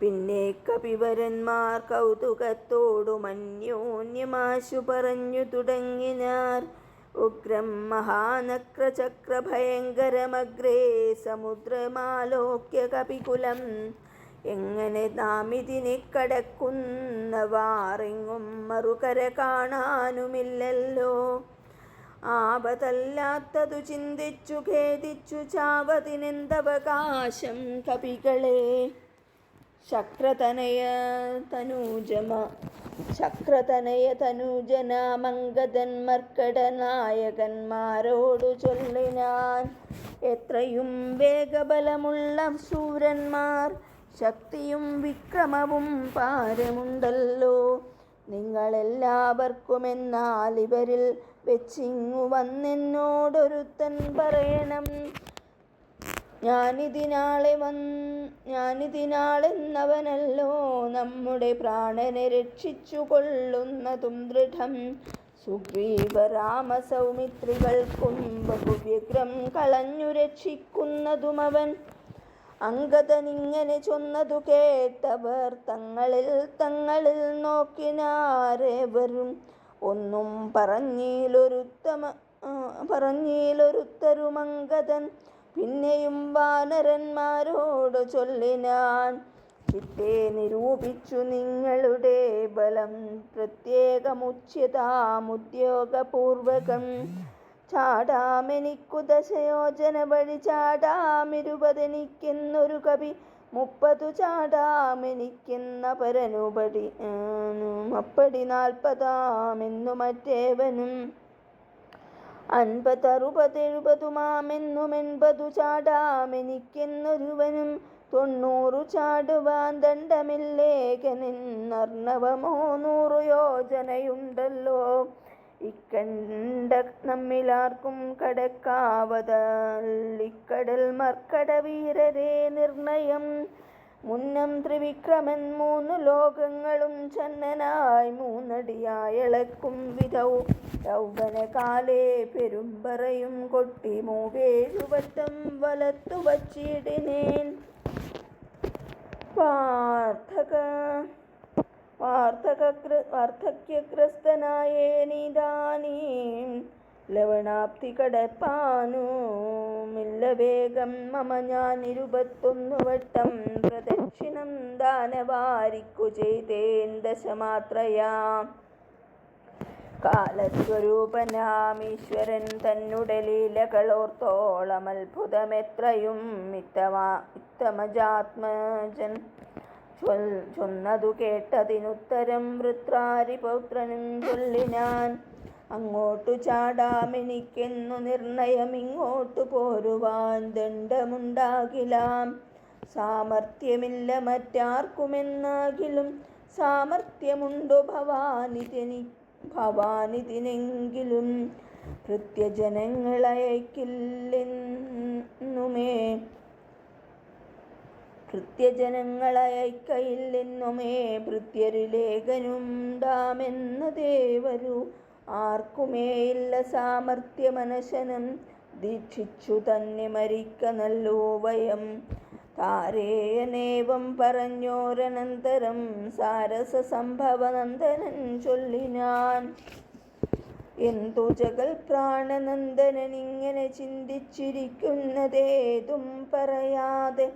പിന്നെ കപിവരന്മാർ കൗതുകത്തോടു അന്യോന്യമാശു പറഞ്ഞു തുടങ്ങിനാർ. ഉഗ്രം മഹാനക്രചക്ര ഭയങ്കരമഗ്രേ സമുദ്രമാലോക്യ കപികുലം എങ്ങനെ നാമിതിനെ കടക്കുന്ന കടക്കുന്നവാറെങ്ങും മറുകര കാണാനുമില്ലല്ലോ. ആപതല്ലാത്തതു ചിന്തിച്ചു ഖേദിച്ചു ചാവതിനെന്തവകാശം കവികളെ ശക്രതനയ തനൂജമ. ശക്രതനയ തനൂജനാമംഗതൻ മർക്കടനായകന്മാരോടു ചൊല്ലിനാൻ എത്രയും വേഗബലമുള്ള സൂരന്മാർ ശക്തിയും വിക്രമവും പാരമുണ്ടല്ലോ നിങ്ങളെല്ലാവർക്കുമെന്നാൽ ഇവരിൽ വെച്ചിങ്ങു വന്നെന്നോടൊരുത്തൻ പറയണം. ഞാനിതിനാളെ വന്ന് ഞാനിതിനാളെന്നവനല്ലോ നമ്മുടെ പ്രാണനെ രക്ഷിച്ചു കൊള്ളുന്നതും ദൃഢം. സുഗ്രീവ രാമസൗമിത്രികൾക്കും ബഹുവ്യഗ്രം കളഞ്ഞു രക്ഷിക്കുന്നതുമവൻ. അവൻ അങ്കദനിങ്ങനെ ചൊന്നതു കേട്ടവർ തങ്ങളിൽ തങ്ങളിൽ നോക്കിനാരേവരും. ഒന്നും പറഞ്ഞിലൊരുത്തമ ആ, പറഞ്ഞിലൊരുത്തരുമങ്കദൻ പിന്നെയും വാനരന്മാരോട് ചൊല്ലിനാൻ ചിത്തെ നിരൂപിച്ചു നിങ്ങളുടെ ബലം. പ്രത്യേകമുച്യതാമുദ്യോഗപൂർവകം ചാടാമെനിക്കു ദശയോജന വഴി ചാടാമിരുപതെനിക്കെന്നൊരു കവി മുപ്പതു ചാടാമെനിക്കെന്ന പരനുപടി. അപ്പടി നാൽപ്പതാമെന്നു മറ്റേവനും അൻപതറുപതെഴുപതുമാമെന്നും എൺപതു ചാടാമെനിക്കെന്നൊരുവനും തൊണ്ണൂറു ചാടുവാൻ ദണ്ഡമില്ലേകനെന്നർണവമോ നൂറു യോജനയുണ്ടല്ലോ ഇക്കണ്ട നമ്മിലാർക്കും കടക്കാവതല്ലിക്കടൽ മർക്കട വീരരെ നിർണയം മുന്നം ത്രിവിക്രമൻ മൂന്നു ലോകങ്ങളും ചന്നനായി മൂന്നടിയായളക്കും വിധവും. വിധൗ യൗവനകാലേ പെരുമ്പറയും കൊട്ടി മൂവേഴുവട്ടം വലത്തു വച്ചിടിനേൻ. വാർദ്ധക വാർദ്ധകഗ്ര വാർദ്ധക്യഗ്രസ്തനായേനിതാനീം ലവണാപ്തി കടപ്പാനുമില്ല വേഗം മമ ഞാൻ ഇരുപത്തൊന്നു വട്ടം പ്രദക്ഷിണം ദാനവാരിക്കു ചെയ്തേൻ ദശമാത്രയാം. കാലസ്വരൂപനാമീശ്വരൻ തന്നുടെ ലീലകളോർത്തോളം അത്ഭുതമെത്രയും ഇത്തമാ ഇത്തമജാത്മജൻ ചൊന്നതു കേട്ടതിനുത്തരം വൃത്രാരിപൗത്രനും ചൊല്ലിനാൻ അങ്ങോട്ടു ചാടാമെനിക്കെന്നു നിർണയം ഇങ്ങോട്ടു പോരുവാൻ ദണ്ഡമുണ്ടാകിലാം. സാമർഥ്യമില്ല മറ്റാർക്കുമെന്നാകിലും സാമർഥ്യമുണ്ടു ഭവാനിതിനി ഭവാനിതിനെങ്കിലും. കൃത്യജനങ്ങളയക്കില്ലെന്നുമേ കൃത്യജനങ്ങളയക്കയില്ലെന്നുമേ ഭൃത്യരിലേഖനുണ്ടാമെന്നതേ വരൂ ആർക്കുമേ ഇല്ല സാമർഥ്യമനശനം. ദീക്ഷിച്ചു തന്നെ മരിക്ക വയം താരേയനേവം പറഞ്ഞോരനന്തരം. സാരസ സംഭവനന്ദനൻ ചൊല്ലിനാൻ. എന്തു ജഗൽ പ്രാണനന്ദനൻ ഇങ്ങനെ ചിന്തിച്ചിരിക്കുന്നതേതും പറയാതെ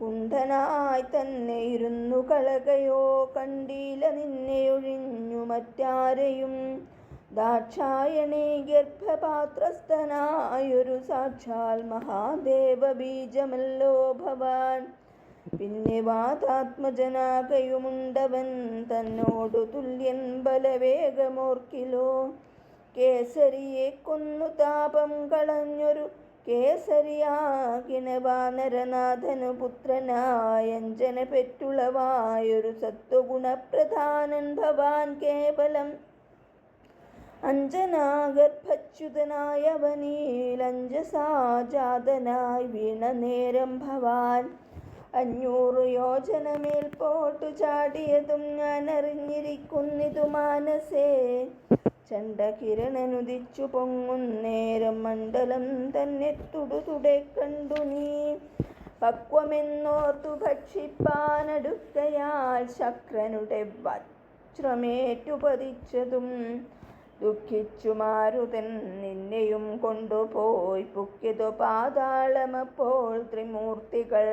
കുണ്ഠനായി തന്നെ ഇരുന്നു കളകയോ കണ്ടീല നിന്നെ ഒഴിഞ്ഞു മറ്റാരെയും ദാക്ഷായണി ഗർഭപാത്രസ്ഥനായൊരു സാക്ഷാൽ മഹാദേവ ബീജമല്ലോ ഭവാൻ. പിന്നെ വാതാത്മജനാകയുമുണ്ടവൻ തന്നോടു തുല്യൻ ബലവേഗമോർക്കിലോ. കേസരിയെ കൊന്നു താപം കളഞ്ഞൊരു കേസരിയാകിന വാനരനാഥനു പുത്രനായഞ്ജന പെറ്റുളവായൊരു സത്വഗുണപ്രധാനൻ ഭവാൻ കേവലം അഞ്ജനാഗർഭച്യുതനായവനീലഞ്ജസാജാതനായി വീണ നേരം ഭവാൻ. അഞ്ഞൂറ് യോജനമേൽ മേൽപോട്ടു ചാടിയതും ഞാൻ അറിഞ്ഞിരിക്കുന്നിതു മാനസേ ചണ്ടകിരണനുദിച്ചു പൊങ്ങുന്നേരം മണ്ഡലം തന്നെ തുടുതുടെ കണ്ടു നീ. പക്വമെന്നോർത്തു ഭക്ഷിപ്പാനടുക്കയാൽ ശക്രനുടെ വജ്രമേറ്റു പതിച്ചതും ദുഃഖിച്ചു മാരുതൻ നിന്നെയും കൊണ്ടുപോയി പുക്കിതു പാതാളമപ്പോൾ ത്രിമൂർത്തികൾ.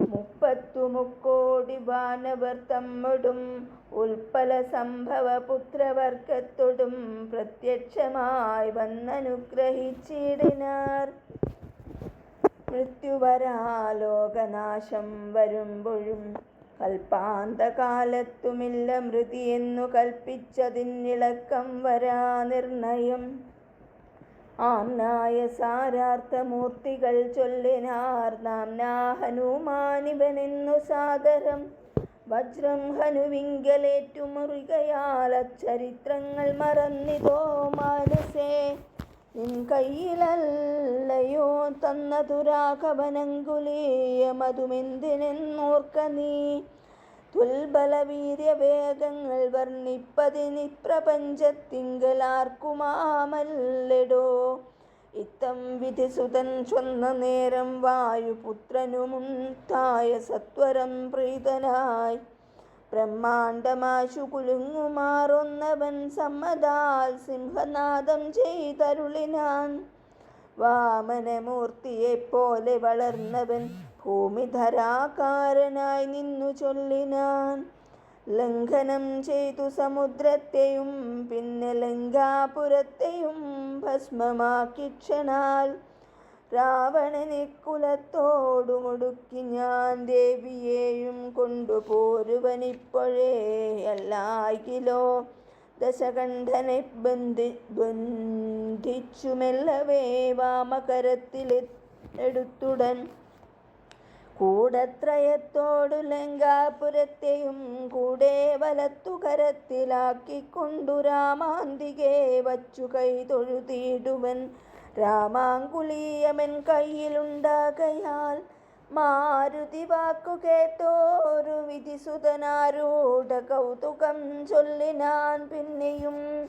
മുപ്പത്തു മുക്കോടി വാനവർ തമ്മടും ഉൽപ്പല സംഭവ പുത്രവർഗത്തോടും പ്രത്യക്ഷമായി വന്നനുഗ്രഹിച്ചിടിനാർ. മൃത്യുവരാലോകനാശം വരുമ്പോഴും കൽപ്പാന്തകാലത്തുമില്ല മൃതിയെന്നു കൽപ്പിച്ചതിനിളക്കം വരാ നിർണയം. ആംനായ സാരാർത്ഥമൂർത്തികൾ ചൊല്ലിനാർ നാം നാ ഹനുമാനിവനെന്നു സാദരം. വജ്രം ഹനുവിങ്കലേറ്റുമുറികയാൽ അച്ചരിത്രങ്ങൾ മറന്നിതോ മാനസേ. നിൻ കയ്യിലല്ലയോ തന്ന രാഘവനങ്കുലീയമതുമെന്തിനെന്നോർക്ക നീ. തുൽബലവീര്യവേഗങ്ങൾ വർണിപ്പതിനി പ്രപഞ്ചത്തിങ്കലാർക്കുമാമല്ലെടോ ഇത്തം വിധിസുതൻ ചൊന്ന നേരം വായുപുത്രനുമുണ്ടായ സത്വരം പ്രീതനായി. ബ്രഹ്മാണ്ടമാശു കുലുങ്ങുമാറൊന്നവൻ സമ്മതാൽ സിംഹനാദം ചെയ്തരുളിനാൻ. വാമനമൂർത്തിയെപ്പോലെ വളർന്നവൻ ഭൂമിധരാകാരനായി നിന്നു ചൊല്ലിനാൻ. ലംഘനം ചെയ്തു സമുദ്രത്തെയും പിന്നെ ലങ്കാപുരത്തെയും ഭസ്മമാക്കി ക്ഷണാൽ രാവണനെ കുലത്തോടു മുടുക്കി ഞാൻ ദേവിയെയും കൊണ്ടുപോരുവനിപ്പോഴേ. അല്ലായിലോ ദശകണ്ഠനെ ബന്ധി ബന്ധിച്ചു മെല്ലവേ വാമകരത്തിലെടുത്തുടൻ കൂടത്രയത്തോടു ലങ്കാപുരത്തെയും കൂടെ വലത്തുകരത്തിലാക്കിക്കൊണ്ടു രാമാന്തികെ വച്ചു കൈ തൊഴുതിടുവൻ. രാമാങ്കുലീയമൻ കയ്യിലുണ്ടാകയാൽ മാരുതി വാക്കു കേട്ടോരു വിധിസുതനാരൂഢ കൗതുകം ചൊല്ലിനാൻ പിന്നെയും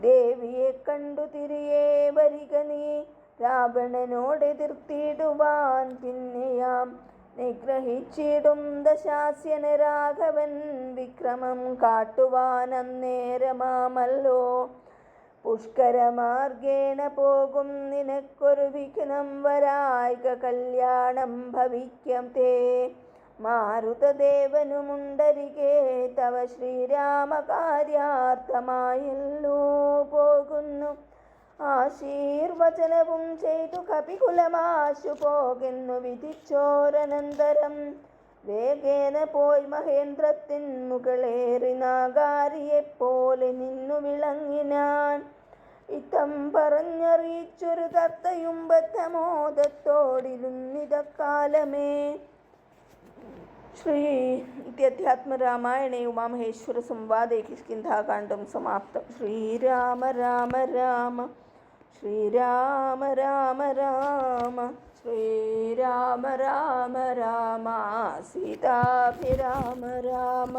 ദേവിയെ കണ്ടു തിരിയേ വരിക നീ. രാവണനോടെതിർത്തിടുവാൻ പിന്നെയാം. നിഗ്രഹിച്ചിടും ദശാസ്യന രാഘവൻ വിക്രമം കാട്ടുവാൻ അന്നേരമാമല്ലോ. പുഷ്കരമാർഗേണ പോകും നിനക്കൊരു വിഘ്നം വരായിക കല്യാണം ഭവിക്കം തേ. മാരുതദേവനുമുണ്ടരികെ തവ ശ്രീരാമകാര്യാർത്ഥമായല്ലോ പോകുന്നു. ആശീർവചനവും ചെയ്തു കപികുലമാശു പോകെന്നു വിധിച്ചോരനന്തരം വേഗേന പോയി മഹേന്ദ്രത്തിൻ മുകളേറി നാഗാരിയെപ്പോലെ നിന്നു വിളങ്ങിനാൻ. ഇത്തം പറഞ്ഞറിയിച്ചൊരു തത്തയും ബദ്ധമോദത്തോടിലുന്നിതക്കാലമേ ശ്രീ ഇത്യധ്യാത്മരാമായണേ ഉമാമഹേശ്വര സംവാദേ കിഷ്കിന്ധാകാന്ഡം സമാപ്തം. ശ്രീരാമ രാമ രാമ ശ്രീരാമ രാമ രാമ. ശ്രീരാമ രാമ രാമ സീതാഭിരാമ രാമ.